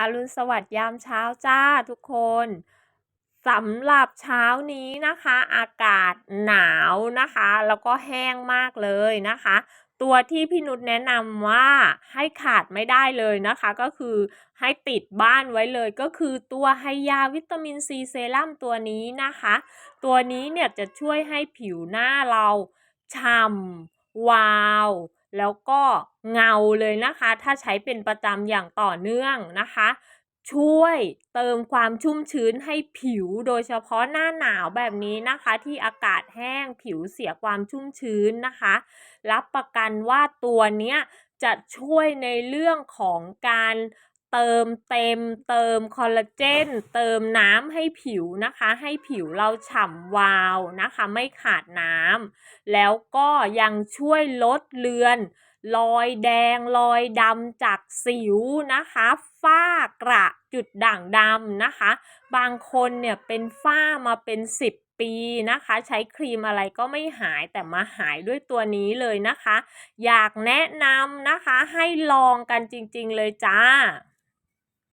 อรุณสวัสดิ์ยามเช้าจ้าทุกคนสำหรับเช้านี้นะคะ อากาศหนาวนะคะ แล้วก็แห้งมากเลยนะคะ ตัวที่พี่นุชแนะนำว่าให้ขาดไม่ได้เลยนะคะ ก็คือให้ติดบ้านไว้เลยก็คือตัวไฮยาวิตามินซีเซรั่มตัวนี้นะคะ ตัวนี้เนี่ยจะช่วยให้ผิวหน้าเราฉ่ำวาว แล้วก็เงาเลยนะคะ ถ้าใช้เป็นประจำอย่างต่อเนื่องนะคะ ช่วยเติมความชุ่มชื้นให้ผิวโดยเฉพาะหน้าหนาวแบบนี้นะคะ ที่อากาศแห้งผิวเสียความชุ่มชื้นนะคะ รับประกันว่าตัวเนี้ยจะช่วยในเรื่องของการ เติมเต็มเติมคอลลาเจน เติมน้ำให้ผิวนะคะ ให้ผิวเราฉ่ำวาวนะคะ ไม่ขาดน้ำแล้วก็ยังช่วยลดเลือนรอยแดงรอยดำจากสิวนะคะฝ้ากระจุดด่างดำนะคะ บางคนเนี่ยเป็นฝ้ามาเป็น 10ปีนะคะใช้ครีมอะไรก็ไม่หายแต่มาหายด้วยตัวนี้เลยนะคะ อยากแนะนำนะคะให้ลองกันจริงๆเลยจ้า